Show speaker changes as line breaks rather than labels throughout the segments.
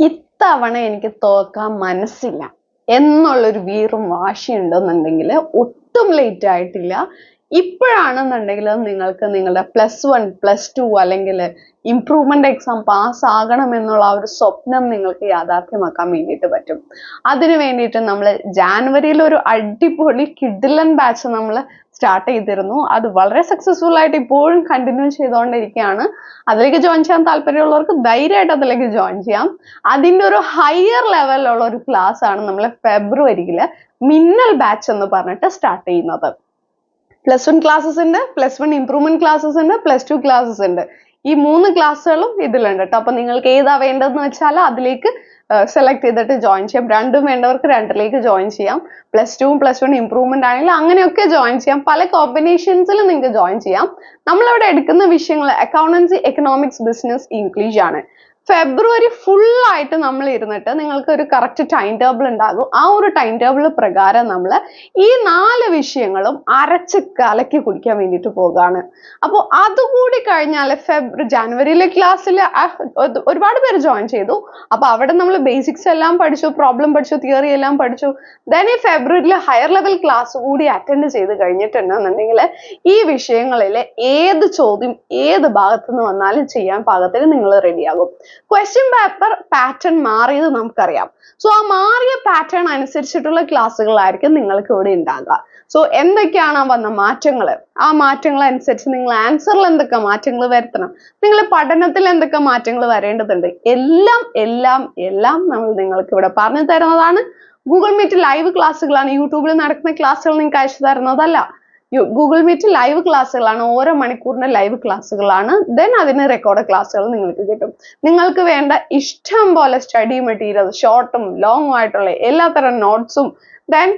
ഇത്തവണ എനിക്ക് തോക്കാൻ മനസ്സില്ല. എന്നുള്ളൊരു വീറും വാശിയുണ്ടെന്നുണ്ടെങ്കിൽ ഒട്ടും ലേറ്റ് ആയിട്ടില്ല. ഇപ്പോഴാണെന്നുണ്ടെങ്കിൽ നിങ്ങൾക്ക് നിങ്ങളുടെ പ്ലസ് വൺ പ്ലസ് ടു അല്ലെങ്കിൽ ഇംപ്രൂവ്മെന്റ് എക്സാം പാസ് ആകണം എന്നുള്ള ആ ഒരു സ്വപ്നം നിങ്ങൾക്ക് യാഥാർത്ഥ്യമാക്കാൻ വേണ്ടിയിട്ട് പറ്റും. അതിനു വേണ്ടിയിട്ട് നമ്മൾ ജാനുവരിയിൽ ഒരു അടിപൊളി കിഡിലൻ ബാച്ച് നമ്മൾ സ്റ്റാർട്ട് ചെയ്തിരുന്നു. അത് വളരെ സക്സസ്ഫുൾ ആയിട്ട് ഇപ്പോഴും കണ്ടിന്യൂ ചെയ്തുകൊണ്ടിരിക്കുകയാണ് അതിലേക്ക് ജോയിൻ ചെയ്യാൻ താല്പര്യമുള്ളവർക്ക് ധൈര്യമായിട്ട് അതിലേക്ക് ജോയിൻ ചെയ്യാം. അതിന്റെ ഒരു ഹയർ ലെവലിലുള്ള ഒരു ക്ലാസ് ആണ് നമ്മൾ ഫെബ്രുവരിയിൽ മിന്നൽ ബാച്ച് എന്ന് പറഞ്ഞിട്ട് സ്റ്റാർട്ട് ചെയ്യുന്നത്. പ്ലസ് വൺ ക്ലാസ്സസ് ഉണ്ട് പ്ലസ് വൺ ഇംപ്രൂവ്മെന്റ് ക്ലാസ്സസ് ഉണ്ട് പ്ലസ് ടു ക്ലാസ്സസ് ഉണ്ട്. ഈ മൂന്ന് ക്ലാസ്സുകളും ഇതിലുണ്ട് കേട്ടോ അപ്പൊ നിങ്ങൾക്ക് ഏതാ വേണ്ടതെന്ന് വെച്ചാൽ അതിലേക്ക് സെലക്ട് ചെയ്തിട്ട് ജോയിൻ ചെയ്യാം. രണ്ടും വേണ്ടവർക്ക് രണ്ടിലേക്ക് ജോയിൻ ചെയ്യാം. പ്ലസ് ടുവും പ്ലസ് വൺ ഇംപ്രൂവ്മെന്റ് ആണെങ്കിൽ അങ്ങനെയൊക്കെ ജോയിൻ ചെയ്യാം. പല കോമ്പിനേഷൻസിലും നിങ്ങൾക്ക് ജോയിൻ ചെയ്യാം. നമ്മളിവിടെ എടുക്കുന്ന വിഷയങ്ങൾ അക്കൗണ്ടൻസി എക്കണോമിക്സ് ബിസിനസ് ഇംഗ്ലീഷ് ആണ്. ഫെബ്രുവരി ഫുൾ ആയിട്ട് നമ്മൾ ഇരുന്നിട്ട് നിങ്ങൾക്ക് ഒരു കറക്റ്റ് ടൈം ടേബിൾ ഉണ്ടാകും. ആ ഒരു ടൈം ടേബിൾ പ്രകാരം നമ്മൾ ഈ നാല് വിഷയങ്ങളും അരച്ച് കലക്കി കുടിക്കാൻ വേണ്ടിയിട്ട് പോകുകയാണ് അപ്പോൾ അതുകൂടി കഴിഞ്ഞാൽ ഫെബ്രുവരി ജനുവരിയിലെ ക്ലാസ്സിൽ ഒരുപാട് പേര് ജോയിൻ ചെയ്തു. അപ്പോൾ അവിടെ നമ്മൾ ബേസിക്സ് എല്ലാം പഠിച്ചു പ്രോബ്ലം പഠിച്ചു തിയറി എല്ലാം പഠിച്ചു. ദെൻ ഈ ഫെബ്രുവരിയിൽ ഹയർ ലെവൽ ക്ലാസ് കൂടി അറ്റൻഡ് ചെയ്ത് കഴിഞ്ഞിട്ടുണ്ടെന്നുണ്ടെങ്കിൽ ഈ വിഷയങ്ങളിൽ ഏത് ചോദ്യം ഏത് ഭാഗത്തു നിന്ന് വന്നാലും ചെയ്യാൻ പാകത്തിന് നിങ്ങൾ റെഡിയാകും ക്വസ്റ്റ്യൻ പേപ്പർ പാറ്റേൺ മാറിയത് നമുക്കറിയാം. സോ ആ മാറിയ പാറ്റേൺ അനുസരിച്ചിട്ടുള്ള ക്ലാസ്സുകളായിരിക്കും നിങ്ങൾക്ക് ഇവിടെ ഉണ്ടാകുക സോ എന്തൊക്കെയാണ് വന്ന മാറ്റങ്ങൾ ആ മാറ്റങ്ങൾ അനുസരിച്ച് നിങ്ങൾ ആൻസറിൽ എന്തൊക്കെ മാറ്റങ്ങൾ വരുത്തണം? നിങ്ങൾ പഠനത്തിൽ എന്തൊക്കെ മാറ്റങ്ങൾ വരേണ്ടതുണ്ട്? എല്ലാം എല്ലാം എല്ലാം നമ്മൾ നിങ്ങൾക്ക് ഇവിടെ പറഞ്ഞു തരുന്നതാണ്. ഗൂഗിൾ മീറ്റ് ലൈവ് ക്ലാസ്സുകളാണ് യൂട്യൂബിൽ നടക്കുന്ന ക്ലാസ്സുകൾ നിങ്ങൾക്ക് അയച്ചു തരുന്നതല്ല. ഗൂഗിൾ മീറ്റ് ലൈവ് ക്ലാസ്സുകളാണ് ഓരോ മണിക്കൂറിന്റെ ലൈവ് ക്ലാസ്സുകളാണ്. ദെൻ അതിന് റെക്കോർഡ് ക്ലാസ്സുകൾ നിങ്ങൾക്ക് കിട്ടും. നിങ്ങൾക്ക് വേണ്ട ഇഷ്ടം പോലെ സ്റ്റഡി മെറ്റീരിയൽ ഷോർട്ടും ലോങ്ങും ആയിട്ടുള്ള എല്ലാ എല്ലാത്തരം നോട്ട്സും ദെൻ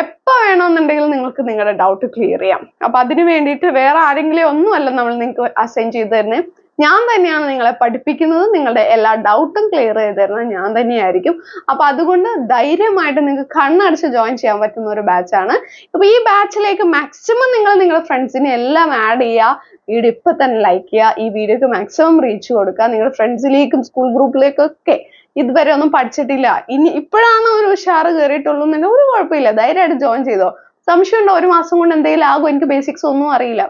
എപ്പോൾ വേണമെന്നുണ്ടെങ്കിലും നിങ്ങൾക്ക് നിങ്ങളുടെ ഡൗട്ട് ക്ലിയർ ചെയ്യാം. അപ്പൊ അതിന് വേണ്ടിയിട്ട് വേറെ ആരെങ്കിലും ഒന്നുമല്ല നമ്മൾ നിങ്ങൾക്ക് അസൈൻ ചെയ്ത് തരുന്നത് ഞാൻ തന്നെയാണ് നിങ്ങളെ പഠിപ്പിക്കുന്നത്. നിങ്ങളുടെ എല്ലാ ഡൗട്ടും ക്ലിയർ ചെയ്ത് തരുന്നത് ഞാൻ തന്നെയായിരിക്കും. അപ്പൊ അതുകൊണ്ട് ധൈര്യമായിട്ട് നിങ്ങൾക്ക് കണ്ണടച്ച് ജോയിൻ ചെയ്യാൻ പറ്റുന്ന ഒരു ബാച്ചാണ് അപ്പൊ ഈ ബാച്ചിലേക്ക് മാക്സിമം നിങ്ങൾ നിങ്ങളുടെ ഫ്രണ്ട്സിനെ എല്ലാം ആഡ് ചെയ്യുക. വീഡിയോ ഇപ്പൊ തന്നെ ലൈക്ക് ചെയ്യുക. ഈ വീഡിയോക്ക് മാക്സിമം റീച്ച് കൊടുക്കുക. നിങ്ങളുടെ ഫ്രണ്ട്സിലേക്കും സ്കൂൾ ഗ്രൂപ്പിലേക്കും ഒക്കെ ഇതുവരെ ഒന്നും പഠിച്ചിട്ടില്ല. ഇനി ഇപ്പോഴാണ് ഒരു ഉഷാറ് കയറിയിട്ടുള്ളൂ എന്നുണ്ടെങ്കിൽ ഒരു കുഴപ്പമില്ല. ധൈര്യമായിട്ട് ജോയിൻ ചെയ്തോ. സംശയം ഉണ്ടോ ഒരു മാസം കൊണ്ട് എന്തെങ്കിലും ആകും എനിക്ക് ബേസിക്സ് ഒന്നും അറിയില്ല.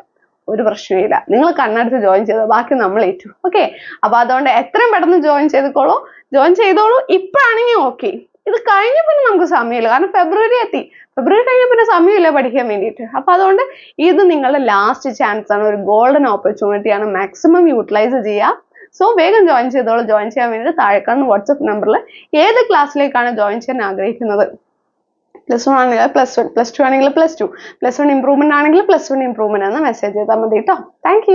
ഒരു പ്രശ്നമില്ല നിങ്ങൾ കണ്ണടച്ച് ജോയിൻ ചെയ്തോ ബാക്കി നമ്മൾ ഏറ്റു. ഓക്കെ അപ്പൊ അതുകൊണ്ട് എത്രയും പെട്ടെന്ന് ജോയിൻ ചെയ്തോളൂ ജോയിൻ ചെയ്തോളൂ. ഇപ്പോഴാണെങ്കിൽ ഓക്കെ ഇത് കഴിഞ്ഞ പിന്നെ നമുക്ക് സമയമില്ല. കാരണം ഫെബ്രുവരി എത്തി. ഫെബ്രുവരി കഴിഞ്ഞ പിന്നെ സമയമില്ല പഠിക്കാൻ വേണ്ടിയിട്ട്. അപ്പൊ അതുകൊണ്ട് ഇത് നിങ്ങളുടെ ലാസ്റ്റ് ചാൻസ് ആണ്. ഒരു ഗോൾഡൻ ഓപ്പർച്യൂണിറ്റി ആണ് മാക്സിമം യൂട്ടിലൈസ് ചെയ്യുക. സോ വേഗം ജോയിൻ ചെയ്തോളൂ. ജോയിൻ ചെയ്യാൻ വേണ്ടിയിട്ട് താഴെ കാണുന്ന വാട്സപ്പ് നമ്പറിൽ ഏത് ക്ലാസ്സിലേക്കാണ് ജോയിൻ ചെയ്യാൻ ആഗ്രഹിക്കുന്നത്? പ്ലസ് വൺ ആണെങ്കിൽ പ്ലസ് വൺ പ്ലസ് ടു ആണെങ്കിൽ plus two plus one improvement ആണെങ്കിൽ പ്ലസ് വൺ ഇംപ്രൂവ്മെന്റ് എന്ന് മെസ്സേജ് ചെയ്താൽ മതി കേട്ടോ താങ്ക്